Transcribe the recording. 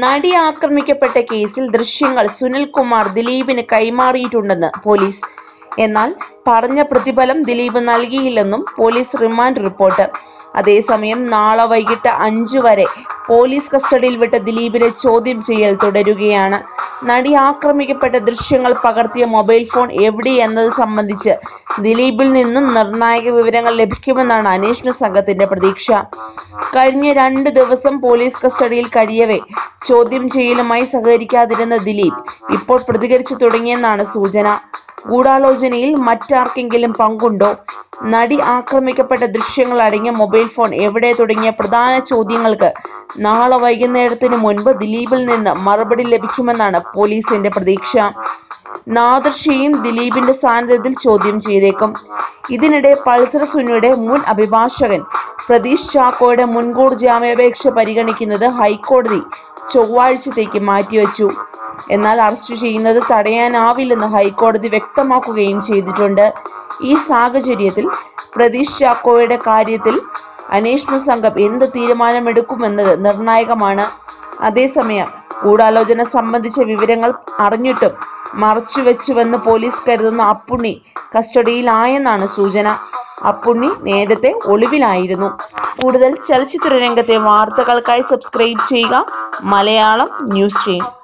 നടി ആക്രമിക്കപ്പെട്ട കേസിൽ ദൃശ്യങ്ങൾ സുനിൽകുമാർ ദിലീപിന് കൈമാറിയിട്ടുണ്ടെന്ന് പോലീസ്. എന്നാൽ പറഞ്ഞ പ്രതിഫലം ദിലീപ് നൽകിയില്ലെന്നും പോലീസ് റിമാൻഡ് റിപ്പോർട്ട്. അതേസമയം നാളെ വൈകിട്ട് അഞ്ചു വരെ പോലീസ് കസ്റ്റഡിയിൽ വിട്ട ദിലീപിനെ ചോദ്യം ചെയ്യൽ തുടരുകയാണ്. നടി ആക്രമിക്കപ്പെട്ട ദൃശ്യങ്ങൾ പകർത്തിയ മൊബൈൽ ഫോൺ എവിടെ എന്നത് സംബന്ധിച്ച് ദിലീപിൽ നിന്നും നിർണായക വിവരങ്ങൾ ലഭിക്കുമെന്നാണ് അന്വേഷണ സംഘത്തിന്റെ പ്രതീക്ഷ. കഴിഞ്ഞ രണ്ട് ദിവസം പോലീസ് കസ്റ്റഡിയിൽ കഴിയവേ ചോദ്യം ചെയ്യലുമായി സഹകരിക്കാതിരുന്ന ദിലീപ് ഇപ്പോൾ പ്രതികരിച്ചു തുടങ്ങിയെന്നാണ് സൂചന. ഗൂഢാലോചനയിൽ മറ്റാർക്കെങ്കിലും പങ്കുണ്ടോ? നടി ആക്രമിക്കപ്പെട്ട ദൃശ്യങ്ങൾ അടങ്ങിയ മൊബൈൽ ഫോൺ എവിടെ തുടങ്ങിയ പ്രധാന ചോദ്യങ്ങൾക്ക് നാളെ വൈകുന്നേരത്തിന് മുൻപ് ദിലീപിൽ നിന്ന് മറുപടി ലഭിക്കുമെന്നാണ് പോലീസിന്റെ പ്രതീക്ഷ. നാദർഷയും ദിലീപിന്റെ സാന്നിധ്യത്തിൽ ചോദ്യം ചെയ്തേക്കും. ഇതിനിടെ പൾസർ സുനിയുടെ മുൻ അഭിഭാഷകൻ പ്രതീഷ് ചാക്കോയുടെ മുൻകൂർ ജാമ്യാപേക്ഷ പരിഗണിക്കുന്നത് ഹൈക്കോടതി ചൊവ്വാഴ്ചത്തേക്ക് മാറ്റിവെച്ചു. എന്നാൽ അറസ്റ്റ് ചെയ്യുന്നത് തടയാനാവില്ലെന്ന് ഹൈക്കോടതി വ്യക്തമാക്കുകയും ചെയ്തിട്ടുണ്ട്. ഈ സാഹചര്യത്തിൽ പ്രതീഷ് ചാക്കോയുടെ കാര്യത്തിൽ അന്വേഷണ സംഘം എന്ത് തീരുമാനമെടുക്കുമെന്നത് നിർണായകമാണ്. അതേസമയം ഗൂഢാലോചന സംബന്ധിച്ച വിവരങ്ങൾ അറിഞ്ഞിട്ടും മറച്ചുവെച്ചുവെന്ന് പോലീസ് കരുതുന്ന അപ്പുണ്ണി കസ്റ്റഡിയിലായെന്നാണ് സൂചന. അപ്പുണ്ണി നേരത്തെ ഒളിവിലായിരുന്നു. കൂടുതൽ ചലച്ചിത്ര രംഗത്തെ വാർത്തകൾക്കായി സബ്സ്ക്രൈബ് ചെയ്യുക മലയാളം ന്യൂസ് സ്ട്രീം